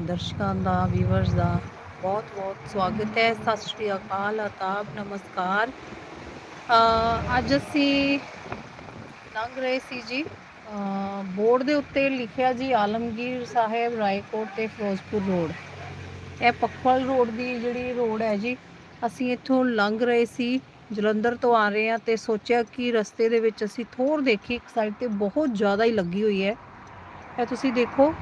ਦਰਸ਼ਕਾਂ ਦਾ ਵੀਵਰਸ ਦਾ ਬਹੁਤ ਬਹੁਤ ਸਵਾਗਤ ਹੈ। ਸਤਿ ਸ਼੍ਰੀ ਅਕਾਲ ਆਦਾਬ ਨਮਸਕਾਰ। ਅੱਜ ਅਸੀਂ ਲੰਘ ਰਹੇ ਸੀ ਜੀ। ਬੋਰਡ ਦੇ ਉੱਤੇ ਲਿਖਿਆ ਜੀ, ਆਲਮਗੀਰ ਸਾਹਿਬ, ਰਾਏਕੋਟ ਤੇ ਫਿਰੋਜ਼ਪੁਰ ਰੋਡ। ਇਹ ਪਖਵਲ ਰੋਡ ਦੀ ਜਿਹੜੀ ਰੋਡ ਹੈ ਜੀ, ਅਸੀਂ ਇੱਥੋਂ ਲੰਘ ਰਹੇ ਸੀ, ਜਲੰਧਰ ਤੋਂ ਆ ਰਹੇ ਹਾਂ ਤੇ ਸੋਚਿਆ ਕਿ ਰਸਤੇ ਦੇ ਵਿੱਚ ਅਸੀਂ ਥੋੜ ਦੇਖੀ, ਇੱਕ ਸਾਈਡ ਤੇ ਬਹੁਤ ਜ਼ਿਆਦਾ ਹੀ ਲੱਗੀ ਹੋਈ ਹੈ। ਇਹ ਤੁਸੀਂ ਦੇਖੋ।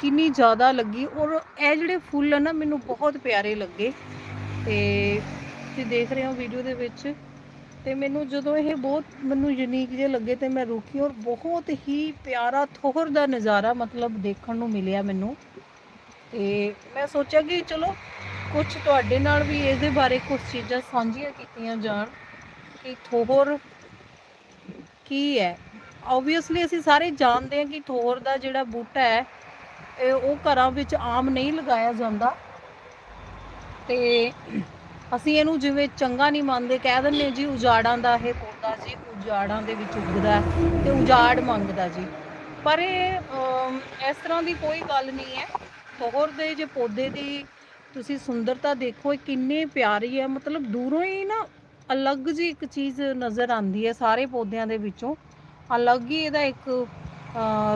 ਕਿੰਨੀ ਜ਼ਿਆਦਾ ਲੱਗੀ ਔਰ ਇਹ ਜਿਹੜੇ ਫੁੱਲ ਆ ਨਾ ਮੈਨੂੰ ਬਹੁਤ ਪਿਆਰੇ ਲੱਗੇ। ਤੇ ਤੁਸੀਂ ਦੇਖ ਰਹੇ ਹੋ ਵੀਡੀਓ ਦੇ ਵਿੱਚ। ਤੇ ਮੈਨੂੰ ਜਦੋਂ ਇਹ ਬਹੁਤ ਮੈਨੂੰ ਯੂਨੀਕ ਜਿਹੇ ਲੱਗੇ ਤੇ ਮੈਂ ਰੁਕੀ ਔਰ ਬਹੁਤ ਹੀ ਪਿਆਰਾ ਥੋਹਰ ਦਾ ਨਜ਼ਾਰਾ ਮਤਲਬ ਦੇਖਣ ਨੂੰ ਮਿਲਿਆ ਮੈਨੂੰ। ਤੇ ਮੈਂ ਸੋਚਿਆ ਕਿ ਚਲੋ ਕੁਝ ਤੁਹਾਡੇ ਨਾਲ ਵੀ ਇਹਦੇ ਬਾਰੇ ਕੁਝ ਚੀਜ਼ਾਂ ਸਾਂਝੀਆਂ ਕੀਤੀਆਂ ਜਾਣ ਕਿ ਥੋਹਰ ਕੀ ਹੈ। ਆਬਵੀਅਸਲੀ ਅਸੀਂ ਸਾਰੇ ਜਾਣਦੇ ਹਾਂ ਕਿ ਥੋਹਰ ਦਾ ਜਿਹੜਾ ਬੂਟਾ ਹੈ ਇਹ ਉਹ ਘਰਾਂ ਵਿੱਚ ਆਮ ਨਹੀਂ ਲਗਾਇਆ ਜਾਂਦਾ। ਤੇ ਅਸੀਂ ਇਹਨੂੰ ਜਿਵੇਂ ਚੰਗਾ ਨਹੀਂ ਮੰਨਦੇ, ਕਹਿ ਦਿੰਦੇ ਜੀ, ਉਜਾੜਾਂ ਦਾ ਇਹ ਪੌਦਾ ਜੀ, ਉਜਾੜਾਂ ਦੇ ਵਿੱਚ ਉੱਗਦਾ ਤੇ ਉਜਾੜ ਮੰਗਦਾ ਜੀ। ਪਰ ਇਹ ਇਸ ਤਰ੍ਹਾਂ ਦੀ ਕੋਈ ਗੱਲ ਨਹੀਂ ਹੈ। ਤੋਹਰ ਦੇ ਜੇ ਪੌਦੇ ਦੀ ਤੁਸੀਂ ਸੁੰਦਰਤਾ ਦੇਖੋ, ਇਹ ਕਿੰਨੇ ਪਿਆਰੀ ਹੈ। ਮਤਲਬ ਦੂਰੋਂ ਹੀ ਨਾ ਅਲੱਗ ਜੀ ਇੱਕ ਚੀਜ਼ ਨਜ਼ਰ ਆਉਂਦੀ ਹੈ ਸਾਰੇ ਪੌਦਿਆਂ ਦੇ ਵਿੱਚੋਂ। ਅਲੱਗ ਹੀ ਇਹਦਾ ਇੱਕ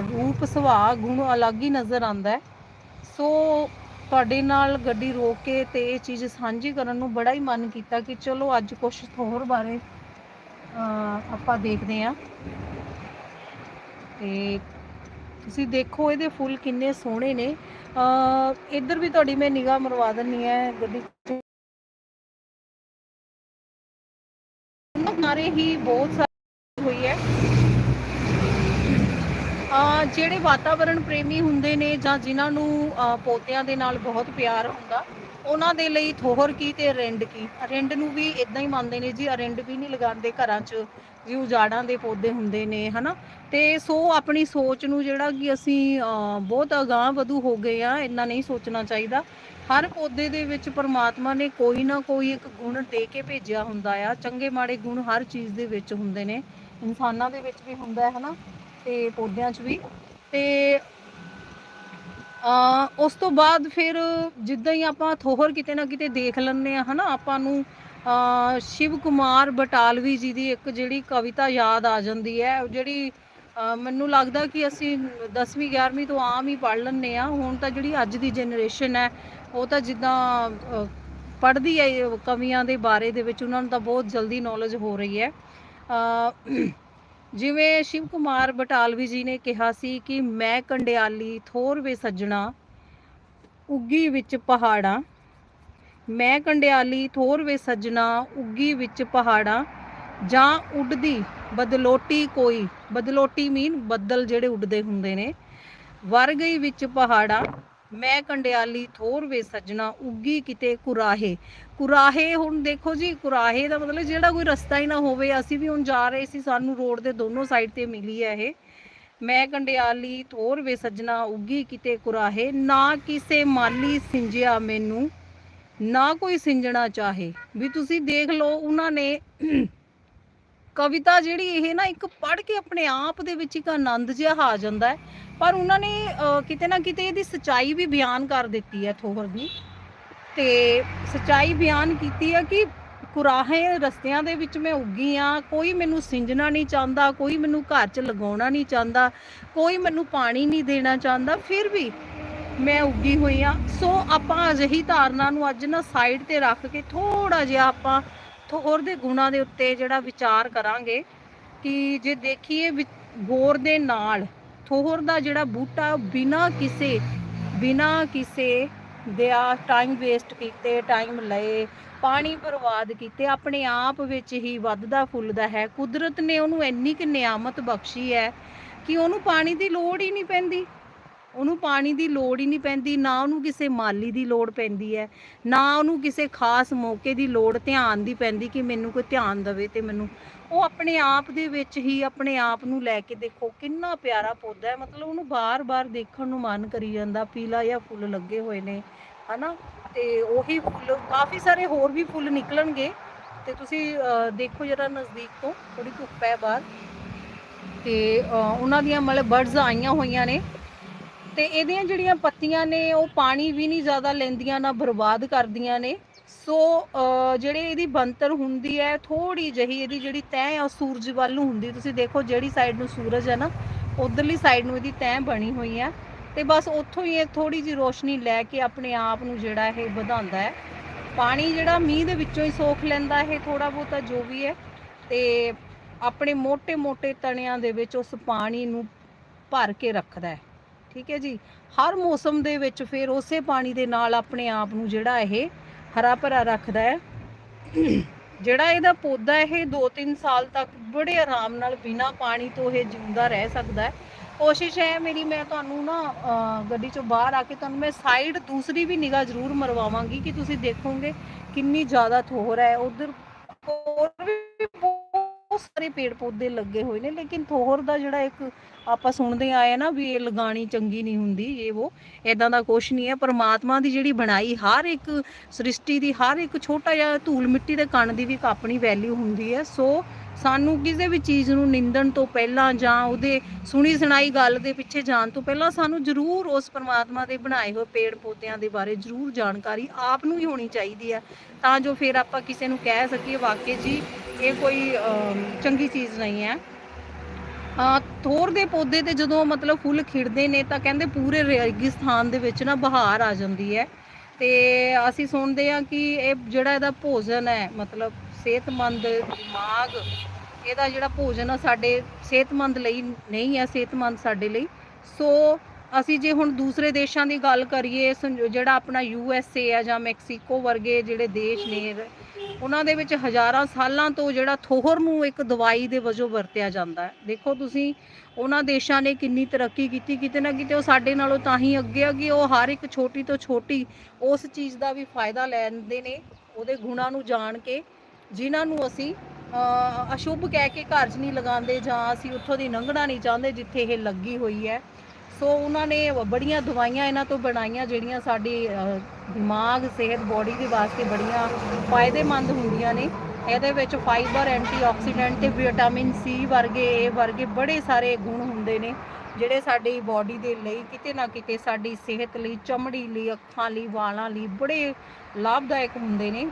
ਰੂਪ, ਸੁਭਾਅ, ਗੁਣ ਅਲੱਗ ਹੀ ਨਜ਼ਰ ਆਉਂਦਾ ਹੈ। ਸੋ ਤੁਹਾਡੇ ਨਾਲ ਗੱਡੀ ਰੋਕ ਕੇ ਤੇ ਇਹ ਚੀਜ਼ ਸਾਂਝੀ ਕਰਨ ਨੂੰ ਬੜਾ ਹੀ ਮਨ ਕੀਤਾ ਕਿ ਚਲੋ ਅੱਜ ਕੁਝ ਹੋਰ ਬਾਰੇ ਆਪਾਂ ਦੇਖਦੇ ਹਾਂ। ਤੇ ਤੁਸੀਂ ਦੇਖੋ ਇਹਦੇ ਫੁੱਲ ਕਿੰਨੇ ਸੋਹਣੇ ਨੇ। ਇੱਧਰ ਵੀ ਤੁਹਾਡੀ ਮੈਂ ਨਿਗਾਹ ਮਰਵਾ ਦਿੰਨੀ ਹੈ ਗੱਡੀ ਨਾਰੇ ਹੀ ਬਹੁਤ ਸਾਰੀ ਹੋਈ ਹੈ ਆ ਜਿਹੜੇ ਵਾਤਾਵਰਣ ਪ੍ਰੇਮੀ ਹੁੰਦੇ ਨੇ ਜਾਂ ਜਿਨ੍ਹਾਂ ਨੂੰ ਪੌਦਿਆਂ ਦੇ ਨਾਲ ਬਹੁਤ ਪਿਆਰ ਹੁੰਦਾ, ਉਹਨਾਂ ਦੇ ਲਈ ਥੋਹਰ ਕੀ ਤੇ ਰਿੰਡ ਕੀ? ਰਿੰਡ ਨੂੰ ਵੀ ਇਦਾਂ ਹੀ ਮੰਨਦੇ ਨੇ ਜੀ ਰਿੰਡ ਵੀ ਨਹੀਂ ਲਗਾਉਂਦੇ ਘਰਾਂ 'ਚ ਜੀ ਉਜਾੜਾਂ ਦੇ ਪੌਦੇ ਹੁੰਦੇ ਨੇ, ਹਨਾ? ਤੇ ਸੋ ਆਪਣੀ ਸੋਚ ਨੂੰ ਜਿਹੜਾ ਕਿ ਅਸੀਂ ਬਹੁਤ ਅਗਾਂਹ ਵਧੂ ਹੋ ਗਏ ਆ, ਇੰਨਾ ਨਹੀਂ ਸੋਚਣਾ ਚਾਹੀਦਾ। ਹਰ ਪੌਦੇ ਦੇ ਵਿੱਚ ਪਰਮਾਤਮਾ ਨੇ ਕੋਈ ਨਾ ਕੋਈ ਇੱਕ ਗੁਣ ਦੇ ਕੇ ਭੇਜਿਆ ਹੁੰਦਾ ਆ। ਚੰਗੇ ਮਾੜੇ ਗੁਣ ਹਰ ਚੀਜ਼ ਦੇ ਵਿੱਚ ਹੁੰਦੇ ਨੇ। ਇਨਸਾਨਾਂ ਦੇ ਵਿੱਚ ਵੀ ਹੁੰਦਾ ਹੈ, ਹਨਾ? ਤੇ ਪੌਦਿਆਂ 'ਚ ਵੀ ਤੇ ਆ ਉਸ ਤੋਂ ਬਾਅਦ ਫਿਰ ਜਿੱਦਾਂ ਹੀ ਆਪਾਂ ਥੋਹਰ ਕਿਤੇ ਨਾ ਕਿਤੇ ਦੇਖ ਲੈਂਦੇ ਆ ਹਨਾ ਆਪਾਂ ਨੂੰ ਸ਼ਿਵ ਕੁਮਾਰ ਬਟਾਲਵੀ ਜੀ ਦੀ ਇੱਕ ਜਿਹੜੀ ਕਵਿਤਾ ਯਾਦ ਆ ਜਾਂਦੀ ਹੈ ਜਿਹੜੀ ਮੈਨੂੰ ਲੱਗਦਾ ਕਿ ਅਸੀਂ 10ਵੀਂ 11ਵੀਂ ਤੋਂ ਆਮ ਹੀ ਪੜ੍ਹ ਲੈਂਦੇ ਆ ਹੁਣ ਤਾਂ ਜਿਹੜੀ ਅੱਜ ਦੀ ਜਨਰੇਸ਼ਨ ਹੈ ਉਹ ਤਾਂ ਜਿੱਦਾਂ ਅ, ਪੜ੍ਹਦੀ ਹੈ ਕਵੀਆਂ ਦੇ ਬਾਰੇ ਦੇ ਵਿੱਚ ਉਹਨਾਂ ਨੂੰ ਤਾਂ ਬਹੁਤ ਜਲਦੀ ਨੌਲੇਜ ਹੋ ਰਹੀ ਹੈ। ਜਿਵੇਂ ਸ਼ਿਵ ਕੁਮਾਰ ਬਟਾਲਵੀ ਜੀ ਨੇ ਕਿਹਾ ਸੀ ਕਿ ਮੈਂ ਕੰਡਿਆਲੀ ਥੋਰ ਵੇ ਸੱਜਣਾ, ਉੱਗੀ ਵਿੱਚ ਪਹਾੜਾਂ। ਮੈਂ ਕੰਡਿਆਲੀ ਥੋਰ ਵੇ ਸੱਜਣਾ, ਉੱਗੀ ਵਿੱਚ ਪਹਾੜਾਂ। ਜਾਂ ਉੱਡਦੀ ਬਦਲੋਟੀ ਕੋਈ, ਬਦਲੋਟੀ ਮੀਨ ਬੱਦਲ ਜਿਹੜੇ ਉੱਡਦੇ ਹੁੰਦੇ ਨੇ। ਵਰ ਗਈ ਵਿੱਚ ਪਹਾੜਾਂ। ਮੈਂ ਕੰਡਿਆਲੀ ਥੋਰ ਸੱਜਣਾ, ਉੱਗੀ ਕਿਤੇ ਕੁਰਾਹੇ। ਕੁਰਾਹੇ ਹੁਣ ਦੇਖੋ ਜੀ, ਕੁਰਾਹੇ ਦਾ ਮਤਲਬ ਜਿਹੜਾ ਕੋਈ ਰਸਤਾ ਹੀ ਨਾ ਹੋਵੇ, ਅਸੀਂ ਵੀ ਹੁਣ ਜਾ ਰਹੇ ਸੀ, ਸਾਨੂੰ ਰੋਡ ਦੇ ਦੋਨੋਂ ਸਾਈਡ ਤੇ ਮਿਲੀ ਹੈ ਇਹ। ਮੈਂ ਕੰਡਿਆਲੀ ਥੋਰ ਵੇ ਸੱਜਣਾ, ਉੱਗੀ ਕਿਤੇ ਕੁਰਾਹੇ, ਨਾ ਕਿਸੇ ਮਾਲੀ ਸਿੰਜਿਆ ਮੈਨੂੰ, ਨਾ ਕੋਈ ਸਿੰਜਣਾ ਚਾਹੇ। ਵੀ ਤੁਸੀਂ ਦੇਖ ਲਓ, ਉਹਨਾਂ ਨੇ ਕਵਿਤਾ ਜਿਹੜੀ ਇਹ ਨਾ ਇੱਕ ਪੜ੍ਹ ਕੇ ਆਪਣੇ ਆਪ ਦੇ ਵਿੱਚ ਇੱਕ ਆਨੰਦ ਜਿਹਾ ਆ ਜਾਂਦਾ ਹੈ। ਪਰ ਉਹਨਾਂ ਨੇ ਅਹ, ਕਿਤੇ ਨਾ ਕਿਤੇ ਇਹਦੀ ਸਚਾਈ ਵੀ ਬਿਆਨ ਕਰ ਦਿੱਤੀ ਹੈ ਥੋਹਰ ਦੀ ਤੇ ਸਚਾਈ ਬਿਆਨ ਕੀਤੀ ਹੈ ਕਿ ਕੁਰਾਹੇ ਰਸਤਿਆਂ ਦੇ ਵਿੱਚ ਮੈਂ ਉੱਗੀ ਆ ਕੋਈ ਮੈਨੂੰ ਸਿੰਜਣਾ ਨਹੀਂ ਚਾਹੁੰਦਾ ਕੋਈ ਮੈਨੂੰ ਘਰ 'ਚ ਲਗਾਉਣਾ ਨਹੀਂ ਚਾਹੁੰਦਾ ਕੋਈ ਮੈਨੂੰ ਪਾਣੀ ਨਹੀਂ ਦੇਣਾ ਚਾਹੁੰਦਾ ਫਿਰ ਵੀ ਮੈਂ ਉੱਗੀ ਹੋਈ ਆ ਸੋ ਆਪਾਂ ਅਜਿਹੀ ਧਾਰਨਾ ਨੂੰ ਅੱਜ ਨਾ ਸਾਈਡ ਤੇ ਰੱਖ ਕੇ ਥੋੜਾ ਜਿਹਾ ਆਪਾਂ ਥੋਰ ਦੇ ਗੁਣਾਂ ਦੇ ਉੱਤੇ ਜਿਹੜਾ ਵਿਚਾਰ ਕਰਾਂਗੇ ਕਿ ਜੇ ਦੇਖੀਏ ਗੋਰ ਦੇ ਨਾਲ ਥੋਹਰ ਦਾ ਜਿਹੜਾ ਬੂਟਾ ਬਿਨਾ ਕਿਸੇ ਬਿਨਾ ਕਿਸੇ ਦਿਆ ਟਾਈਮ ਵੇਸਟ ਕੀਤੇ ਟਾਈਮ ਲਏ, ਪਾਣੀ ਬਰਬਾਦ ਕੀਤੇ, ਆਪਣੇ ਆਪ ਵਿੱਚ ਹੀ ਵੱਧਦਾ ਫੁੱਲਦਾ ਹੈ। ਕੁਦਰਤ ਨੇ ਉਹਨੂੰ ਇੰਨੀ ਕਿ ਨਿਆਮਤ ਬਖਸ਼ੀ ਹੈ ਕਿ ਉਹਨੂੰ ਪਾਣੀ ਦੀ ਲੋੜ ਹੀ ਨਹੀਂ ਪੈਂਦੀ। ਉਹਨੂੰ ਪਾਣੀ ਦੀ ਲੋੜ ਹੀ ਨਹੀਂ ਪੈਂਦੀ, ਨਾ ਉਹਨੂੰ ਕਿਸੇ ਮਾਲੀ ਦੀ ਲੋੜ ਪੈਂਦੀ ਹੈ, ਨਾ ਉਹਨੂੰ ਕਿਸੇ ਖਾਸ ਮੌਕੇ ਦੀ ਲੋੜ, ਧਿਆਨ ਦੀ ਪੈਂਦੀ ਕਿ ਮੈਨੂੰ ਕੋਈ ਧਿਆਨ ਦੇਵੇ ਤੇ ਮੈਨੂੰ ਉਹ ਆਪਣੇ ਆਪ ਦੇ ਵਿੱਚ ਹੀ ਆਪਣੇ ਆਪ ਨੂੰ ਲੈ ਕੇ ਦੇਖੋ ਕਿੰਨਾ ਪਿਆਰਾ ਪੌਦਾ ਹੈ, ਮਤਲਬ ਉਹਨੂੰ ਬਾਰ-ਬਾਰ ਦੇਖਣ ਨੂੰ ਮਨ ਕਰੀ ਜਾਂਦਾ, ਪੀਲਾ ਜਿਹਾ ਫੁੱਲ ਲੱਗੇ ਹੋਏ ਨੇ, ਹਨਾ? ਤੇ ਉਹੀ ਫੁੱਲ, ਕਾਫੀ ਸਾਰੇ ਹੋਰ ਵੀ ਫੁੱਲ ਨਿਕਲਣਗੇ, ਤੇ ਤੁਸੀਂ ਦੇਖੋ ਜਰਾ ਨਜ਼ਦੀਕ ਤੋਂ ਥੋੜੀ ਧੁੱਪ ਹੈ ਬਾਹਰ, ਤੇ ਉਹਨਾਂ ਦੀਆਂ ਮਤਲਬ ਬਰਡਸ ਆਈਆਂ ਹੋਈਆਂ ਨੇ ਤੇ ਇਹਦੀਆਂ ਜਿਹੜੀਆਂ ਪੱਤੀਆਂ ਨੇ, ਉਹ ਪਾਣੀ ਵੀ ਨਹੀਂ ਜ਼ਿਆਦਾ ਲੈਂਦੀਆਂ, ਨਾ ਬਰਬਾਦ ਕਰਦੀਆਂ ਨੇ। ਸੋ ਜਿਹੜੇ ਇਹਦੀ ਬੰਤਰ ਹੁੰਦੀ ਹੈ ਥੋੜੀ ਜਹੀ ਇਹਦੀ ਜਿਹੜੀ ਤੈਅ ਹੈ ਉਹ ਸੂਰਜ ਵੱਲ ਨੂੰ ਹੁੰਦੀ। ਤੁਸੀਂ ਦੇਖੋ, ਜਿਹੜੀ ਸਾਈਡ ਨੂੰ ਸੂਰਜ ਹੈ ਨਾ, ਉਧਰਲੀ ਸਾਈਡ ਨੂੰ ਇਹਦੀ ਤੈਂ ਬਣੀ ਹੋਈ ਹੈ। ਤੇ ਬਸ ਉੱਥੋਂ ਹੀ ਇਹ ਥੋੜੀ ਜੀ ਰੋਸ਼ਨੀ ਲੈ ਕੇ ਆਪਣੇ ਆਪ ਨੂੰ ਜਿਹੜਾ ਇਹ ਵਧਾਉਂਦਾ ਹੈ। ਪਾਣੀ ਜਿਹੜਾ ਮੀਂਹ ਦੇ ਵਿੱਚੋਂ ਹੀ ਸੋਖ ਲੈਂਦਾ ਇਹ ਥੋੜਾ ਬਹੁਤਾ ਜੋ ਵੀ ਹੈ। ਤੇ ਆਪਣੇ ਮੋٹے-ਮੋٹے ਤਣਿਆਂ ਦੇ ਵਿੱਚ ਉਸ ਪਾਣੀ ਨੂੰ ਭਰ ਕੇ ਰੱਖਦਾ ਹੈ। ਠੀਕ ਹੈ ਜੀ। ਹਰ ਮੌਸਮ ਦੇ ਵਿੱਚ ਫਿਰ ਉਸੇ ਪਾਣੀ ਦੇ ਨਾਲ ਆਪਣੇ ਆਪ ਨੂੰ ਜਿਹੜਾ ਇਹ ਹਰਾ ਭਰਾ ਰੱਖਦਾ ਹੈ। ਜਿਹੜਾ ਇਹਦਾ ਪੌਦਾ ਇਹ 2-3 ਸਾਲ ਤੱਕ ਬੜੇ ਆਰਾਮ ਨਾਲ ਬਿਨਾ ਪਾਣੀ ਤੋਂ ਇਹ ਜਿਉਂਦਾ ਰਹਿ ਸਕਦਾ ਹੈ। ਕੋਸ਼ਿਸ਼ ਹੈ ਮੇਰੀ, ਮੈਂ ਤੁਹਾਨੂੰ ਨਾ ਗੱਡੀ ਚੋਂ ਬਾਹਰ ਆ ਕੇ ਤੁਹਾਨੂੰ ਮੈਂ ਸਾਈਡ ਦੂਸਰੀ ਵੀ ਨਿਗਾਹ ਜ਼ਰੂਰ ਮਰਵਾਵਾਂਗੀ ਕਿ ਤੁਸੀਂ ਦੇਖੋਗੇ ਕਿੰਨੀ ਜ਼ਿਆਦਾ ਥੋਰ ਹੈ। ਉਧਰ ਹੋਰ ਵੀ ਬਹੁਤ ਸਾਰੇ ਪੇੜ ਪੌਦੇ ਲੱਗੇ ਹੋਏ ਨੇ, ਲੇਕਿਨ ਥੋਹਰ ਦਾ ਜਿਹੜਾ ਇੱਕ ਆਪਾਂ ਸੁਣਦੇ ਆਏ ਨਾ ਵੀ ਇਹ ਲਗਾਣੀ ਚੰਗੀ ਨਹੀਂ ਹੁੰਦੀ, ਇਹ ਉਹ ਇਦਾਂ ਦਾ ਕੁਝ ਨਹੀਂ ਹੈ। ਪਰਮਾਤਮਾ ਦੀ ਜਿਹੜੀ ਬਣਾਈ ਹਰ ਇੱਕ ਸ੍ਰਿਸ਼ਟੀ ਦੀ ਹਰ ਇੱਕ ਛੋਟਾ ਜਿਹਾ ਧੂਲ ਮਿੱਟੀ ਦੇ ਕਣ ਦੀ ਵੀ ਇੱਕ ਆਪਣੀ ਵੈਲਿਊ ਹੁੰਦੀ ਹੈ। ਸੋ ਸਾਨੂੰ ਕਿਸੇ ਵੀ ਚੀਜ਼ ਨੂੰ ਨਿੰਦਣ ਤੋਂ ਪਹਿਲਾਂ ਜਾਂ ਉਹਦੇ ਸੁਣੀ ਸੁਣਾਈ ਗੱਲ ਦੇ ਪਿੱਛੇ ਜਾਣ ਤੋਂ ਪਹਿਲਾਂ ਸਾਨੂੰ ਜ਼ਰੂਰ ਉਸ ਪਰਮਾਤਮਾ ਦੇ ਬਣਾਏ ਹੋਏ ਪੇੜ ਪੌਦਿਆਂ ਦੇ ਬਾਰੇ ਜ਼ਰੂਰ ਜਾਣਕਾਰੀ ਆਪ ਨੂੰ ਹੀ ਹੋਣੀ ਚਾਹੀਦੀ ਹੈ, ਤਾਂ ਜੋ ਫਿਰ ਆਪਾਂ ਕਿਸੇ ਨੂੰ ਕਹਿ ਸਕੀਏ ਵਾਕਈ ਜੀ ਇਹ ਕੋਈ ਚੰਗੀ ਚੀਜ਼ ਨਹੀਂ ਹੈ। ਥੋਰ ਦੇ ਪੌਦੇ ਤੇ ਜਦੋਂ ਮਤਲਬ ਫੁੱਲ ਖਿੜਦੇ ਨੇ ਤਾਂ ਕਹਿੰਦੇ ਪੂਰੇ ਰੇਗਿਸਤਾਨ ਦੇ ਵਿੱਚ ਨਾ ਬਹਾਰ ਆ ਜਾਂਦੀ ਹੈ। ਤੇ ਅਸੀਂ ਸੁਣਦੇ ਆ ਕਿ ਇਹ ਜਿਹੜਾ ਇਹਦਾ ਭੋਜਨ ਹੈ, ਮਤਲਬ ਸਿਹਤਮੰਦ, ਦਿਮਾਗ ਇਹਦਾ ਜਿਹੜਾ ਭੋਜਨ ਆ ਸਾਡੇ ਸਿਹਤਮੰਦ ਲਈ ਨਹੀਂ ਹੈ ਸਿਹਤਮੰਦ ਸਾਡੇ ਲਈ। ਸੋ ਅਸੀਂ ਜੇ ਹੁਣ ਦੂਸਰੇ ਦੇਸ਼ਾਂ ਦੀ ਗੱਲ ਕਰੀਏ, ਸੰਜ- ਜਿਹੜਾ ਆਪਣਾ ਯੂ ਐਸ ਏ ਆ ਜਾਂ ਮੈਕਸੀਕੋ ਵਰਗੇ ਜਿਹੜੇ ਦੇਸ਼ ਨੇ, ਉਹਨਾਂ ਦੇ ਵਿੱਚ ਹਜ਼ਾਰਾਂ ਸਾਲਾਂ ਤੋਂ ਜਿਹੜਾ ਥੋਹਰ ਨੂੰ ਇੱਕ ਦਵਾਈ ਦੇ ਵਜੋਂ ਵਰਤਿਆ ਜਾਂਦਾ ਹੈ। ਦੇਖੋ ਤੁਸੀਂ, ਉਹਨਾਂ ਦੇਸ਼ਾਂ ਨੇ ਕਿੰਨੀ ਤਰੱਕੀ ਕੀਤੀ, ਕਿਤੇ ਨਾ ਕਿਤੇ ਉਹ ਸਾਡੇ ਨਾਲੋਂ ਤਾਂ ਹੀ ਅੱਗੇ ਆ ਕਿ ਉਹ ਹਰ ਇੱਕ ਛੋਟੀ ਤੋਂ ਛੋਟੀ ਉਸ ਚੀਜ਼ ਦਾ ਵੀ ਫਾਇਦਾ ਲੈਂਦੇ ਨੇ, ਉਹਦੇ ਗੁਣਾਂ ਨੂੰ ਜਾਣ ਕੇ, ਜਿਨ੍ਹਾਂ ਨੂੰ ਅਸੀਂ ਅਸ਼ੁੱਭ ਕਹਿ ਕੇ ਘਰ 'ਚ ਨਹੀਂ ਲਗਾਉਂਦੇ ਜਾਂ ਅਸੀਂ ਉੱਥੋਂ ਦੀ ਲੰਘਣਾ ਨਹੀਂ ਚਾਹੁੰਦੇ ਜਿੱਥੇ ਇਹ ਲੱਗੀ ਹੋਈ ਹੈ। ਸੋ ਉਹਨਾਂ ਨੇ ਬੜੀਆਂ ਦਵਾਈਆਂ ਇਹਨਾਂ ਤੋਂ ਬਣਾਈਆਂ ਜਿਹੜੀਆਂ ਸਾਡੀ ਦਿਮਾਗ, ਸਿਹਤ ਬੋਡੀ ਦੇ ਵਾਸਤੇ ਬੜੀਆਂ ਫਾਇਦੇਮੰਦ ਹੁੰਦੀਆਂ ਨੇ। ਇਹਦੇ ਵਿੱਚ ਫਾਈਬਰ ਐਂਟੀਆਕਸੀਡੈਂਟ ਤੇ ਵਿਟਾਮਿਨ ਸੀ ਵਰਗੇ ਏ ਵਰਗੇ ਬੜੇ ਸਾਰੇ ਗੁਣ ਹੁੰਦੇ ਨੇ, ਜਿਹੜੇ ਸਾਡੀ ਬਾਡੀ ਦੇ ਲਈ ਕਿਤੇ ਨਾ ਕਿਤੇ ਸਾਡੀ ਸਿਹਤ ਲਈ, ਚਮੜੀ ਲਈ, ਅੱਖਾਂ ਲਈ, ਵਾਲਾਂ ਲਈ ਬੜੇ ਲਾਭਦਾਇਕ ਹੁੰਦੇ ਨੇ।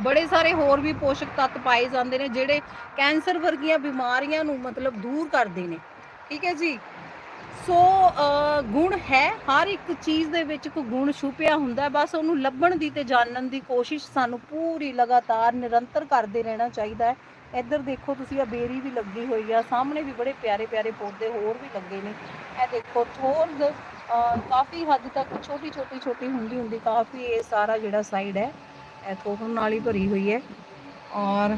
ਬੜੇ ਸਾਰੇ ਹੋਰ ਵੀ ਪੋਸ਼ਕ ਤੱਤ ਪਾਏ ਜਾਂਦੇ ਨੇ, ਜਿਹੜੇ ਕੈਂਸਰ ਵਰਗੀਆਂ ਬਿਮਾਰੀਆਂ ਨੂੰ ਮਤਲਬ ਦੂਰ ਕਰਦੇ ਨੇ। ਠੀਕ ਹੈ ਜੀ? ਸੋ ਗੁਣ ਹੈ, ਹਰ ਇੱਕ ਚੀਜ਼ ਦੇ ਵਿੱਚ ਕੋਈ ਗੁਣ ਛੁਪਿਆ ਹੁੰਦਾ, ਬਸ ਉਹਨੂੰ ਲੱਭਣ ਦੀ ਤੇ ਜਾਣਨ ਦੀ ਕੋਸ਼ਿਸ਼ ਸਾਨੂੰ ਪੂਰੀ ਲਗਾਤਾਰ ਨਿਰੰਤਰ ਕਰਦੇ ਰਹਿਣਾ ਚਾਹੀਦਾ ਹੈ। ਇੱਧਰ ਦੇਖੋ ਤੁਸੀਂ ਆ ਬੇਰੀ ਵੀ ਲੱਗੀ ਹੋਈ ਆ, ਸਾਹਮਣੇ ਵੀ ਬੜੇ ਪਿਆਰੇ ਪਿਆਰੇ ਪੌਦੇ ਹੋਰ ਵੀ ਲੱਗੇ ਨੇ। ਇਹ ਦੇਖੋ ਥੋੜ ਕਾਫੀ ਹੱਦ ਤੱਕ ਛੋਟੀ ਛੋਟੀ ਛੋਟੀ ਹੁੰਦੀ ਹੁੰਦੀ, ਕਾਫੀ ਇਹ ਸਾਰਾ ਜਿਹੜਾ ਸਾਈਡ ਹੈ ਇਹ ਥੋੜਨ ਨਾਲ ਹੀ ਭਰੀ ਹੋਈ ਹੈ। ਔਰ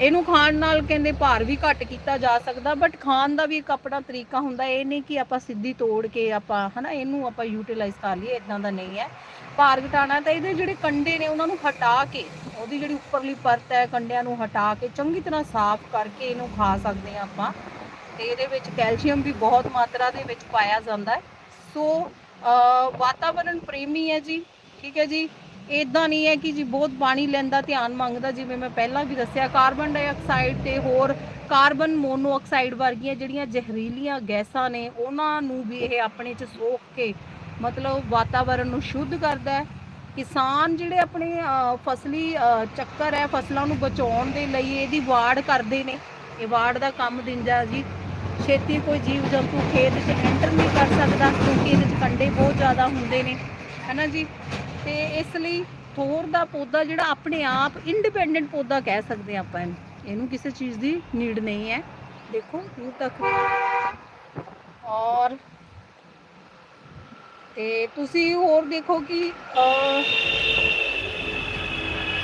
ਇਹਨੂੰ ਖਾਣ ਨਾਲ ਕਹਿੰਦੇ ਭਾਰ ਵੀ ਘੱਟ ਕੀਤਾ ਜਾ ਸਕਦਾ ਬਟ ਖਾਣ ਦਾ ਵੀ ਇੱਕ ਆਪਣਾ ਤਰੀਕਾ ਹੁੰਦਾ ਇਹ ਨਹੀਂ ਕਿ ਆਪਾਂ ਸਿੱਧੀ ਤੋੜ ਕੇ ਆਪਾਂ ਹਨਾ ਇਹਨੂੰ ਆਪਾਂ ਯੂਟਿਲਾਈਜ਼ ਕਰ ਲਈਏ ਇਦਾਂ ਦਾ ਨਹੀਂ ਹੈ। ਭਾਰ ਘਟਾਉਣਾ ਤਾਂ ਇਹਦੇ ਜਿਹੜੇ ਕੰਡੇ ਨੇ ਉਹਨਾਂ ਨੂੰ ਹਟਾ ਕੇ ਉਹਦੀ ਜਿਹੜੀ ਉੱਪਰਲੀ ਪਰਤ ਹੈ ਕੰਡਿਆਂ ਨੂੰ ਹਟਾ ਕੇ ਚੰਗੀ ਤਰ੍ਹਾਂ ਸਾਫ਼ ਕਰਕੇ ਇਹਨੂੰ ਖਾ ਸਕਦੇ ਹਾਂ ਆਪਾਂ। ਤੇ ਇਹਦੇ ਵਿੱਚ ਕੈਲਸ਼ੀਅਮ ਵੀ ਬਹੁਤ ਮਾਤਰਾ ਦੇ ਵਿੱਚ ਪਾਇਆ ਜਾਂਦਾ ਹੈ। ਸੋ ਅਹ, ਵਾਤਾਵਰਣ ਪ੍ਰੇਮੀ ਹੈ ਜੀ ਠੀਕ ਹੈ ਜੀ? ਇਦਾਂ ਨਹੀਂ ਹੈ ਕਿ ਜੀ ਬਹੁਤ ਪਾਣੀ ਲੈਂਦਾ, ਧਿਆਨ ਮੰਗਦਾ, ਜਿਵੇਂ ਮੈਂ ਪਹਿਲਾਂ ਵੀ ਦੱਸਿਆ, ਕਾਰਬਨ ਡਾਈਆਕਸਾਈਡ ਤੇ ਹੋਰ ਕਾਰਬਨ ਮੋਨੋਆਕਸਾਈਡ ਵਰਗੀਆਂ ਜਿਹੜੀਆਂ ਜ਼ਹਿਰੀਲੀਆਂ ਗੈਸਾਂ ਨੇ, ਉਹਨਾਂ ਨੂੰ ਵੀ ਇਹ ਆਪਣੇ ਚ ਸੋਖ ਕੇ ਮਤਲਬ ਵਾਤਾਵਰਣ ਨੂੰ ਸ਼ੁੱਧ ਕਰਦਾ ਹੈ। ਕਿਸਾਨ ਜਿਹੜੇ ਆਪਣੇ ਫਸਲੀ ਚੱਕਰ ਹੈ, ਫਸਲਾਂ ਨੂੰ ਬਚਾਉਣ ਦੇ ਲਈ ਇਹਦੀ ਵਾੜ ਕਰਦੇ ਨੇ। ਇਹ ਵਾੜ ਦਾ ਕੰਮ ਦਿੰਦਾ ਜੀ। ਛੇਤੀ ਕੋਈ ਜੀਵ ਜੰਤੂ ਖੇਤ 'ਚ ਐਂਟਰ ਨਹੀਂ ਕਰ ਸਕਦਾ, ਕਿਉਂਕਿ ਇਹਦੇ 'ਚ ਕੰਡੇ ਬਹੁਤ ਜ਼ਿਆਦਾ ਹੁੰਦੇ ਨੇ। ਹੈ ਨਾ ਜੀ? ਤੇ ਇਸ ਲਈ ਥੋਰ ਦਾ ਪੌਦਾ ਜਿਹੜਾ ਆਪਣੇ ਆਪ ਇੰਡੀਪੈਂਡੈਂਟ ਪੌਦਾ ਕਹਿ ਸਕਦੇ ਹਾਂ ਆਪਾਂ ਇਹਨੂੰ। ਕਿਸੇ ਚੀਜ਼ ਦੀ ਨੀਡ ਨਹੀਂ ਹੈ। ਦੇਖੋ, ਦੂਰ ਤੱਕ। ਔਰ ਤੇ ਤੁਸੀਂ ਹੋਰ ਦੇਖੋ ਕਿ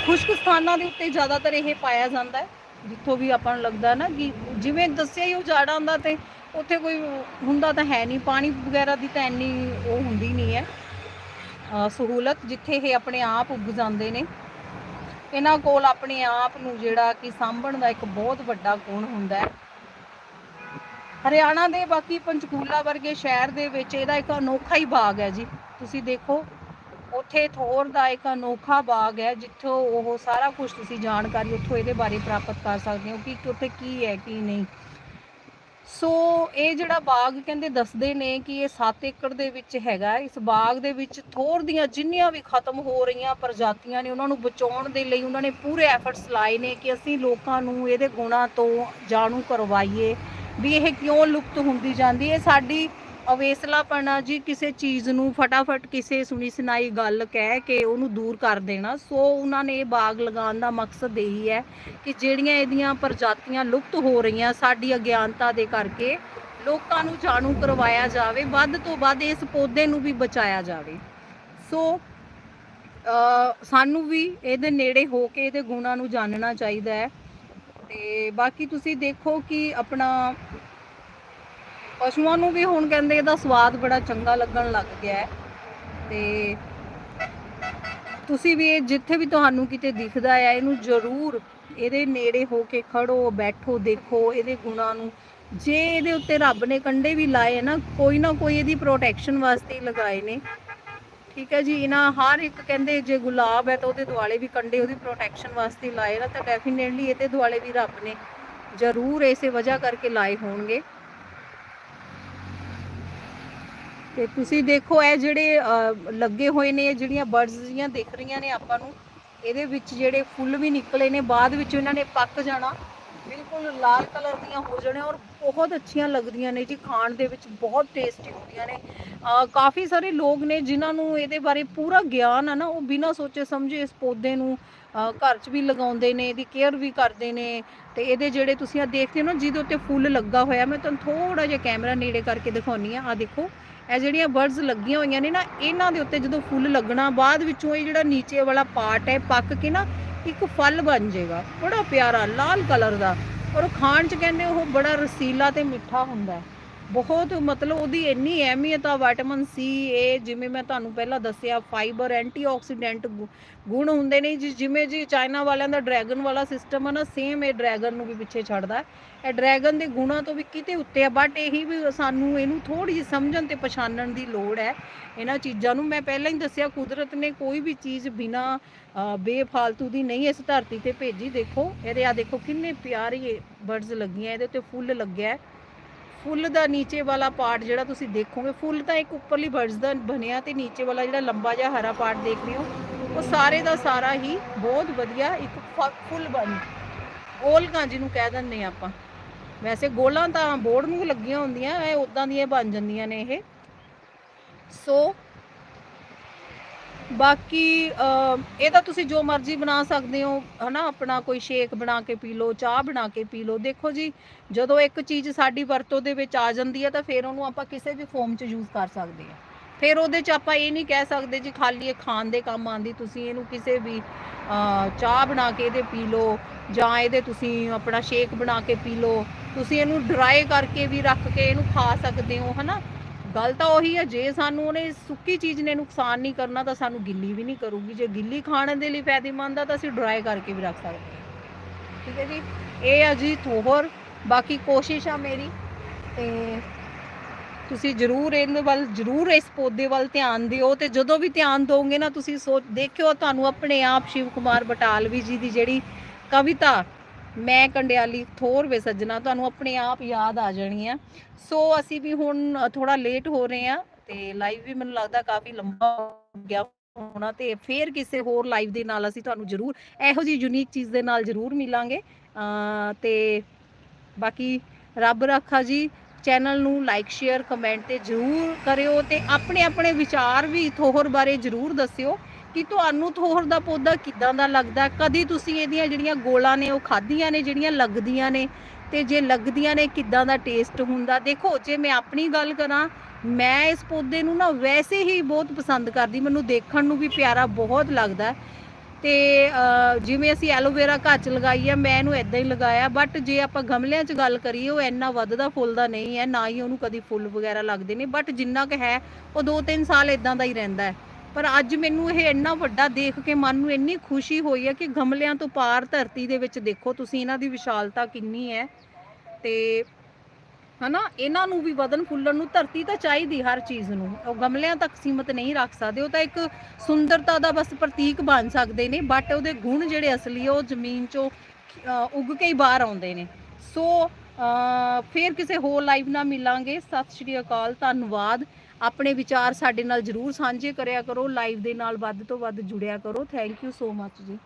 ਖੁਸ਼ਕ ਸਥਾਨਾਂ ਦੇ ਉੱਤੇ ਜ਼ਿਆਦਾਤਰ ਇਹ ਪਾਇਆ ਜਾਂਦਾ ਹੈ, ਜਿੱਥੋਂ ਵੀ ਆਪਾਂ ਨੂੰ ਲੱਗਦਾ ਨਾ ਕਿ ਜਿਵੇਂ ਦੱਸਿਆ ਹੀ ਉਜਾੜਾ ਹੁੰਦਾ ਤੇ ਉੱਥੇ ਕੋਈ ਹੁੰਦਾ ਤਾਂ ਹੈ ਨਹੀਂ, ਪਾਣੀ ਵਗੈਰਾ ਦੀ ਤਾਂ ਇੰਨੀ ਉਹ ਹੁੰਦੀ ਨਹੀਂ ਹੈ। ਸਹੂਲਤ ਜਿੱਥੇ ਇਹ ਆਪਣੇ ਆਪ ਉੱਗ ਜਾਂਦੇ ਨੇ। ਇਹਨਾਂ ਕੋਲ ਆਪਣੇ ਆਪ ਨੂੰ ਜਿਹੜਾ ਕਿ ਸਾਂਭਣ ਦਾ ਇੱਕ ਬਹੁਤ ਵੱਡਾ ਗੁਣ ਹੁੰਦਾ ਹੈ। ਹਰਿਆਣਾ ਦੇ ਬਾਕੀ ਪੰਚਕੂਲਾ ਵਰਗੇ ਸ਼ਹਿਰ ਦੇ ਵਿੱਚ ਇਹਦਾ ਇੱਕ ਅਨੋਖਾ ਹੀ ਬਾਗ ਹੈ ਜੀ। ਤੁਸੀਂ ਦੇਖੋ, ਉੱਥੇ ਥੋਰ ਦਾ ਇੱਕ ਅਨੋਖਾ ਬਾਗ ਹੈ, ਜਿੱਥੋਂ ਉਹ ਸਾਰਾ ਕੁਝ ਤੁਸੀਂ ਜਾਣਕਾਰੀ ਉੱਥੋਂ ਇਹਦੇ ਬਾਰੇ ਪ੍ਰਾਪਤ ਕਰ ਸਕਦੇ ਹੋ ਕਿ ਕਿ ਉੱਥੇ ਕੀ ਹੈ, ਕੀ ਨਹੀਂ। ਸੋ ਇਹ ਜਿਹੜਾ ਬਾਗ ਕਹਿੰਦੇ ਦੱਸਦੇ ਨੇ ਕਿ ਇਹ 7 ਏਕੜ ਦੇ ਵਿੱਚ ਹੈਗਾ ਇਸ ਬਾਗ ਦੇ ਵਿੱਚ ਥੋਰ ਦੀਆਂ ਜਿੰਨੀਆਂ ਵੀ ਖਤਮ ਹੋ ਰਹੀਆਂ ਪ੍ਰਜਾਤੀਆਂ ਨੇ, ਉਹਨਾਂ ਨੂੰ ਬਚਾਉਣ ਦੇ ਲਈ ਉਹਨਾਂ ਨੇ ਪੂਰੇ ਐਫਰਟਸ ਲਾਏ ਨੇ ਕਿ ਅਸੀਂ ਲੋਕਾਂ ਨੂੰ ਇਹਦੇ ਗੁਣਾਂ ਤੋਂ ਜਾਣੂ ਕਰਵਾਈਏ ਵੀ ਇਹ ਕਿਉਂ ਲੁਪਤ ਹੁੰਦੀ ਜਾਂਦੀ ਹੈ। ਸਾਡੀ ਅਵੇਸਲਾਪਣਾ ਜੀ, ਕਿਸੇ ਚੀਜ਼ ਨੂੰ ਫਟਾਫਟ ਕਿਸੇ ਸੁਣੀ ਸੁਣਾਈ ਗੱਲ ਕਹਿ ਕੇ ਉਹਨੂੰ ਦੂਰ ਕਰ ਦੇਣਾ। ਸੋ ਉਹਨਾਂ ਨੇ ਇਹ ਬਾਗ ਲਗਾਉਣ ਦਾ ਮਕਸਦ ਇਹੀ ਹੈ ਕਿ ਜਿਹੜੀਆਂ ਇਹਦੀਆਂ ਪ੍ਰਜਾਤੀਆਂ ਲੁਪਤ ਹੋ ਰਹੀਆਂ ਸਾਡੀ ਅਗਿਆਨਤਾ ਦੇ ਕਰਕੇ ਲੋਕਾਂ ਨੂੰ ਜਾਣੂ ਕਰਵਾਇਆ ਜਾਵੇ, ਵੱਧ ਤੋਂ ਵੱਧ ਇਸ ਪੌਦੇ ਨੂੰ ਵੀ ਬਚਾਇਆ ਜਾਵੇ। ਸੋ ਸਾਨੂੰ ਵੀ ਇਹਦੇ ਨੇੜੇ ਹੋ ਕੇ ਇਹਦੇ ਗੁਣਾਂ ਨੂੰ ਜਾਣਨਾ ਚਾਹੀਦਾ ਹੈ। ਤੇ ਬਾਕੀ ਤੁਸੀਂ ਦੇਖੋ ਕਿ ਆਪਣਾ ਪਸ਼ੂਆਂ ਨੂੰ ਵੀ ਹੁਣ ਕਹਿੰਦੇ ਇਹਦਾ ਸਵਾਦ ਬੜਾ ਚੰਗਾ ਲੱਗਣ ਲੱਗ ਗਿਆ ਹੈ। ਤੇ ਤੁਸੀਂ ਵੀ ਇਹ ਜਿੱਥੇ ਵੀ ਤੁਹਾਨੂੰ ਕਿਤੇ ਦਿਖਦਾ ਹੈ ਇਹਨੂੰ ਜ਼ਰੂਰ ਇਹਦੇ ਨੇੜੇ ਹੋ ਕੇ ਖੜੋ, ਬੈਠੋ, ਦੇਖੋ, ਇਹਦੇ ਗੁਣਾਂ ਨੂੰ। ਜੇ ਇਹਦੇ ਉੱਤੇ ਰੱਬ ਨੇ ਕੰਡੇ ਵੀ ਲਾਏ ਨਾ, ਕੋਈ ਨਾ ਕੋਈ ਇਹਦੀ ਪ੍ਰੋਟੈਕਸ਼ਨ ਵਾਸਤੇ ਹੀ ਲਗਾਏ ਨੇ। ਠੀਕ ਹੈ ਜੀ, ਇਹਨਾਂ ਹਰ ਇੱਕ ਕਹਿੰਦੇ ਜੇ ਗੁਲਾਬ ਹੈ ਤਾਂ ਉਹਦੇ ਦੁਆਲੇ ਵੀ ਕੰਡੇ ਉਹਦੀ ਪ੍ਰੋਟੈਕਸ਼ਨ ਵਾਸਤੇ ਲਾਏ ਨਾ, ਤਾਂ ਡੈਫੀਨੇਟਲੀ ਇਹਦੇ ਦੁਆਲੇ ਵੀ ਰੱਬ ਨੇ ਜ਼ਰੂਰ ਇਸੇ ਵਜ੍ਹਾ ਕਰਕੇ ਲਾਏ ਹੋਣਗੇ। ਤੇ ਤੁਸੀਂ ਦੇਖੋ, ਇਹ ਜਿਹੜੇ ਲੱਗੇ ਹੋਏ ਨੇ ਜਿਹੜੀਆਂ ਬਰਡਸ ਜੀਆਂ ਦਿਖ ਰਹੀਆਂ ਨੇ ਆਪਾਂ ਨੂੰ, ਇਹਦੇ ਵਿੱਚ ਜਿਹੜੇ ਫੁੱਲ ਵੀ ਨਿਕਲੇ ਨੇ, ਬਾਅਦ ਵਿੱਚ ਇਹਨਾਂ ਨੇ ਪੱਕ ਜਾਣਾ। ਬਿਲਕੁਲ ਲਾਲ ਕਲਰ ਦੀਆਂ ਹੋ ਜਾਣੇ, ਔਰ ਬਹੁਤ ਅੱਛੀਆਂ ਲੱਗਦੀਆਂ ਨੇ ਜੀ, ਖਾਣ ਦੇ ਵਿੱਚ ਬਹੁਤ ਟੇਸਟੀ ਹੁੰਦੀਆਂ ਨੇ। ਕਾਫੀ ਸਾਰੇ ਲੋਕ ਨੇ ਜਿਨ੍ਹਾਂ ਨੂੰ ਇਹਦੇ ਬਾਰੇ ਪੂਰਾ ਗਿਆਨ ਆ ਨਾ, ਉਹ ਬਿਨਾਂ ਸੋਚੇ ਸਮਝੇ ਇਸ ਪੌਦੇ ਨੂੰ ਘਰ 'ਚ ਵੀ ਲਗਾਉਂਦੇ ਨੇ, ਇਹਦੀ ਕੇਅਰ ਵੀ ਕਰਦੇ ਨੇ। ਤੇ ਇਹਦੇ ਜਿਹੜੇ ਤੁਸੀਂ ਆ ਦੇਖਦੇ ਹੋ ਨਾ, ਜਿਹਦੇ ਉੱਤੇ ਫੁੱਲ ਲੱਗਾ ਹੋਇਆ, ਮੈਂ ਤੁਹਾਨੂੰ ਥੋੜਾ ਜਿਹਾ ਕੈਮਰਾ ਨੇੜੇ ਕਰਕੇ ਦਿਖਾਉਣੀ ਆ ਆ ਦੇਖੋ ਇਹ ਜਿਹੜੀਆਂ ਬਰਡਸ ਲੱਗੀਆਂ ਹੋਈਆਂ ਨੇ ਨਾ, ਇਹਨਾਂ ਦੇ ਉੱਤੇ ਜਦੋਂ ਫੁੱਲ ਲੱਗਣਾ, ਬਾਅਦ ਵਿੱਚੋਂ ਇਹ ਜਿਹੜਾ ਨੀਚੇ ਵਾਲਾ ਪਾਰਟ ਹੈ, ਪੱਕ ਕੇ ਨਾ ਇੱਕ ਫਲ ਬਣ ਜਾਏਗਾ। ਬੜਾ ਪਿਆਰਾ, ਲਾਲ ਕਲਰ ਦਾ। ਔਰ ਉਹ ਖਾਣ ਚ ਕਹਿੰਦੇ ਉਹ ਬੜਾ ਰਸੀਲਾ ਤੇ ਮਿੱਠਾ ਹੁੰਦਾ ਹੈ। ਬਹੁਤ ਮਤਲਬ ਉਹਦੀ ਇੰਨੀ ਅਹਿਮੀਅਤ ਆ ਵਿਟਾਮਿਨ ਸੀ ਏ ਜਿਵੇਂ ਮੈਂ ਤੁਹਾਨੂੰ ਪਹਿਲਾਂ ਦੱਸਿਆ ਫਾਈਬਰ ਐਂਟੀਆਕਸੀਡੈਂਟ ਗੁਣ ਹੁੰਦੇ ਨੇ ਜੀ, ਜਿਵੇਂ ਜੀ ਚਾਈਨਾ ਵਾਲਿਆਂ ਦਾ ਡਰੈਗਨ ਵਾਲਾ ਸਿਸਟਮ ਆ ਨਾ ਸੇਮ ਇਹ ਡਰੈਗਨ ਨੂੰ ਵੀ ਪਿੱਛੇ ਛੱਡਦਾ। ਇਹ ਡਰੈਗਨ ਦੇ ਗੁਣਾਂ ਤੋਂ ਵੀ ਕਿਤੇ ਉੱਤੇ ਆ ਬਟ ਇਹੀ ਵੀ ਸਾਨੂੰ ਇਹਨੂੰ ਥੋੜੀ ਜਿਹੀ ਸਮਝਣ ਤੇ ਪਛਾਣਨ ਦੀ ਲੋੜ ਹੈ। ਇਹਨਾਂ ਚੀਜ਼ਾਂ ਨੂੰ ਮੈਂ ਪਹਿਲਾਂ ਹੀ ਦੱਸਿਆ, ਕੁਦਰਤ ਨੇ ਕੋਈ ਵੀ ਚੀਜ਼ ਬਿਨਾ ਬੇਫਾਲਤੂ ਦੀ ਨਹੀਂ ਇਸ ਧਰਤੀ ਤੇ ਭੇਜੀ। ਦੇਖੋ, ਇਹਦੇ ਆ ਦੇਖੋ ਕਿੰਨੇ ਪਿਆਰੀ ਬਰਡਸ ਲੱਗੀਆਂ, ਇਹਦੇ ਉੱਤੇ ਫੁੱਲ ਲੱਗਿਆ। ਹੈ। ਫੁੱਲ ਦਾ ਨੀਚੇ ਵਾਲਾ ਪਾਰਟ ਜਿਹੜਾ ਤੁਸੀਂ ਦੇਖੋਗੇ, ਫੁੱਲ ਤਾਂ ਇੱਕ ਉੱਪਰਲੀ ਬਰਡਸ ਦਾ ਬਣਿਆ ਤੇ ਨੀਚੇ ਵਾਲਾ ਜਿਹੜਾ ਲੰਬਾ ਜਿਹਾ ਹਰਾ ਪਾਰਟ ਦੇਖ ਰਹੇ ਹੋ, ਉਹ ਸਾਰੇ ਦਾ ਸਾਰਾ ਹੀ ਬਹੁਤ ਵਧੀਆ ਇੱਕ ਫੁੱਲ ਬਣ, ਗੋਲਕਾਂ ਜਿਹਨੂੰ ਕਹਿ ਦਿੰਦੇ ਆ ਆਪਾਂ। ਵੈਸੇ ਗੋਲਾਂ ਤਾਂ ਬੋਰਡ ਨੂੰ ਲੱਗੀਆਂ ਹੁੰਦੀਆਂ, ਇਹ ਉਦਾਂ ਦੀਆਂ ਬਣ ਜਾਂਦੀਆਂ ਨੇ ਇਹ। ਸੋ ਬਾਕੀ ਅਹ, ਇਹਦਾ ਤੁਸੀਂ ਜੋ ਮਰਜ਼ੀ ਬਣਾ ਸਕਦੇ ਹੋ ਹਨਾ ਆਪਣਾ ਕੋਈ ਸ਼ੇਕ ਬਣਾ ਕੇ ਪੀ ਲਓ ਚਾਹ ਬਣਾ ਕੇ ਪੀ ਲਓ। ਦੇਖੋ ਜੀ ਜਦੋਂ ਇੱਕ ਚੀਜ਼ ਸਾਡੀ ਵਰਤੋਂ ਦੇ ਵਿੱਚ ਆ ਜਾਂਦੀ ਹੈ ਤਾਂ ਫਿਰ ਉਹਨੂੰ ਆਪਾਂ ਕਿਸੇ ਵੀ ਫੋਮ 'ਚ ਯੂਜ਼ ਕਰ ਸਕਦੇ ਹਾਂ। ਫਿਰ ਉਹਦੇ 'ਚ ਆਪਾਂ ਇਹ ਨਹੀਂ ਕਹਿ ਸਕਦੇ ਜੀ ਖਾਲੀ ਇਹ ਖਾਣ ਦੇ ਕੰਮ ਆਂਦੀ ਤੁਸੀਂ ਇਹਨੂੰ ਕਿਸੇ ਵੀ ਚਾਹ ਬਣਾ ਕੇ ਇਹਦੇ ਪੀ ਲਓ ਜਾਂ ਇਹਦੇ ਤੁਸੀਂ ਆਪਣਾ ਸ਼ੇਕ ਬਣਾ ਕੇ ਪੀ ਲਓ। ਤੁਸੀਂ ਇਹਨੂੰ ਡਰਾਈ ਕਰਕੇ ਵੀ ਰੱਖ ਕੇ ਇਹਨੂੰ ਖਾ ਸਕਦੇ ਹੋ ਹਨਾ। ਗੱਲ ਤਾਂ ਉਹੀ ਹੈ, ਜੇ ਸਾਨੂੰ ਉਹਨੇ ਸੁੱਕੀ ਚੀਜ਼ ਨੇ ਨੁਕਸਾਨ ਨਹੀਂ ਕਰਨਾ ਤਾਂ ਸਾਨੂੰ ਗਿੱਲੀ ਵੀ ਨਹੀਂ ਕਰੂਗੀ। ਜੇ ਗਿੱਲੀ ਖਾਣ ਦੇ ਲਈ ਫਾਇਦੇਮੰਦ ਆ ਤਾਂ ਅਸੀਂ ਡਰਾਈ ਕਰਕੇ ਵੀ ਰੱਖ ਸਕਦੇ ਹਾਂ। ਠੀਕ ਹੈ ਜੀ? ਇਹ ਆ ਜੀ ਥੋਹਰ। ਬਾਕੀ ਕੋਸ਼ਿਸ਼ ਆ ਮੇਰੀ ਤੇ ਤੁਸੀਂ ਜਰੂਰ ਇਹਦੇ ਵੱਲ, ਜਰੂਰ ਇਸ ਪੌਦੇ ਵੱਲ ਧਿਆਨ ਦਿਓ ਤੇ ਜਦੋਂ ਵੀ ਧਿਆਨ ਦਿਓਗੇ ਨਾ ਤੁਸੀਂ ਸੋਚ, ਦੇਖਿਓ ਤੁਹਾਨੂੰ ਆਪਣੇ ਆਪ ਸ਼ਿਵ ਕੁਮਾਰ ਬਟਾਲਵੀ ਜੀ ਦੀ ਜਿਹੜੀ ਕਵਿਤਾ ਮੈਂ ਕੰਡਿਆਲੀ ਥੋਰ ਵੇ ਸੱਜਣਾ, ਤੁਹਾਨੂੰ ਆਪਣੇ ਆਪ ਯਾਦ ਆ ਜਾਣੀ ਆ। ਸੋ ਅਸੀਂ ਵੀ ਹੁਣ ਥੋੜਾ ਲੇਟ ਹੋ ਰਹੇ ਆ ਤੇ ਲਾਈਵ ਵੀ ਮੈਨੂੰ ਲੱਗਦਾ ਕਾਫੀ ਲੰਬਾ ਹੋ ਗਿਆ ਹੋਣਾ ਤੇ ਫੇਰ ਕਿਸੇ ਹੋਰ ਲਾਈਵ ਦੇ ਨਾਲ ਅਸੀਂ ਤੁਹਾਨੂੰ ਜਰੂਰ ਇਹੋ ਜਿਹੀ ਯੂਨੀਕ ਚੀਜ਼ ਦੇ ਨਾਲ ਜਰੂਰ ਮਿਲਾਂਗੇ। ਅਮ ਤੇ ਬਾਕੀ ਰੱਬ ਰੱਖਾ ਜੀ ਚੈਨਲ ਨੂੰ ਲਾਈਕ ਸ਼ੇਅਰ ਕਮੈਂਟ ਤੇ ਜਰੂਰ ਕਰਿਓ ਤੇ ਆਪਣੇ ਆਪਣੇ ਵਿਚਾਰ ਵੀ ਥੋਹਰ ਬਾਰੇ ਜਰੂਰ ਦੱਸਿਓ। ਕਿ ਤੁਹਾਨੂੰ ਥੋਹਰ ਦਾ ਪੌਦਾ ਕਿੱਦਾਂ ਦਾ ਲੱਗਦਾ? ਕਦੀ ਤੁਸੀਂ ਇਹਦੀਆਂ ਜਿਹੜੀਆਂ ਗੋਲਾਂ ਨੇ, ਉਹ ਖਾਧੀਆਂ ਨੇ, ਜਿਹੜੀਆਂ ਲੱਗਦੀਆਂ ਨੇ? ਤੇ ਜੇ ਲੱਗਦੀਆਂ ਨੇ, ਕਿੱਦਾਂ ਦਾ ਟੇਸਟ ਹੁੰਦਾ? ਦੇਖੋ, ਜੇ ਮੈਂ ਆਪਣੀ ਗੱਲ ਕਰਾਂ, ਮੈਂ ਇਸ ਪੌਦੇ ਨੂੰ ਨਾ ਵੈਸੇ ਹੀ ਬਹੁਤ ਪਸੰਦ ਕਰਦੀ। ਮੈਨੂੰ ਦੇਖਣ ਨੂੰ ਵੀ ਪਿਆਰਾ ਬਹੁਤ ਲੱਗਦਾ। ਤੇ ਜਿਵੇਂ ਅਸੀਂ ਐਲੋਵੇਰਾ ਘਰ ਚ ਲਗਾਈ ਆ, ਮੈਂ ਇਹਨੂੰ ਇਦਾਂ ਹੀ ਲਗਾਇਆ। ਬਟ ਜੇ ਆਪਾਂ ਗਮਲਿਆਂ 'ਚ ਗੱਲ ਕਰੀਏ, ਉਹ ਇੰਨਾ ਵੱਧਦਾ ਫੁੱਲਦਾ ਨਹੀਂ ਹੈ, ਨਾ ਹੀ ਉਹਨੂੰ ਕਦੀ ਫੁੱਲ ਵਗੈਰਾ ਲੱਗਦੇ ਨੇ। ਬਟ ਜਿੰਨਾ ਕੁ ਹੈ, ਉਹ 2-3 ਸਾਲ ਇਦਾਂ ਦਾ ਹੀ ਰਹਿੰਦਾ ਹੈ। ਪਰ ਅੱਜ ਮੈਨੂੰ ਇਹ ਇੰਨਾ ਵੱਡਾ ਦੇਖ ਕੇ ਮਨ ਨੂੰ ਇੰਨੀ ਖੁਸ਼ੀ ਹੋਈ ਹੈ ਕਿ ਗਮਲਿਆਂ ਤੋਂ ਪਾਰ ਧਰਤੀ ਦੇ ਵਿੱਚ ਦੇਖੋ, ਤੁਸੀਂ ਇਹਨਾਂ ਦੀ ਵਿਸ਼ਾਲਤਾ ਕਿੰਨੀ ਹੈ। ਤੇ ਹਨਾ, ਇਹਨਾਂ ਨੂੰ ਵੀ ਵਧਨ ਫੁੱਲਣ ਨੂੰ ਧਰਤੀ ਤਾਂ ਚਾਹੀਦੀ ਹਰ ਚੀਜ਼ ਨੂੰ। ਉਹ ਗਮਲਿਆਂ ਤੱਕ ਸੀਮਤ ਨਹੀਂ ਰੱਖ ਸਕਦੇ, ਉਹ ਤਾਂ ਇੱਕ ਸੁੰਦਰਤਾ ਦਾ ਬਸ ਪ੍ਰਤੀਕ ਬਣ ਸਕਦੇ ਨੇ ਬਟ ਉਹਦੇ ਗੁਣ ਜਿਹੜੇ ਅਸਲੀ ਉਹ ਜ਼ਮੀਨ ਚੋਂ ਉੱਗ ਕੇ ਹੀ ਬਾਹਰ ਆਉਂਦੇ ਨੇ। ਸੋ ਅ ਫਿਰ ਕਿਸੇ ਹੋਰ ਲਾਈਵ ਨਾਲ ਮਿਲਾਂਗੇ। ਸਤਿ ਸ਼੍ਰੀ ਅਕਾਲ, ਧੰਨਵਾਦ। ਆਪਣੇ ਵਿਚਾਰ ਸਾਡੇ ਨਾਲ ਜਰੂਰ ਸਾਂਝੇ ਕਰਿਆ ਕਰੋ ਲਾਈਵ ਦੇ ਨਾਲ ਵੱਧ ਤੋਂ ਵੱਧ ਜੁੜਿਆ ਕਰੋ। ਥੈਂਕ ਯੂ ਸੋ ਮੱਚ ਜੀ।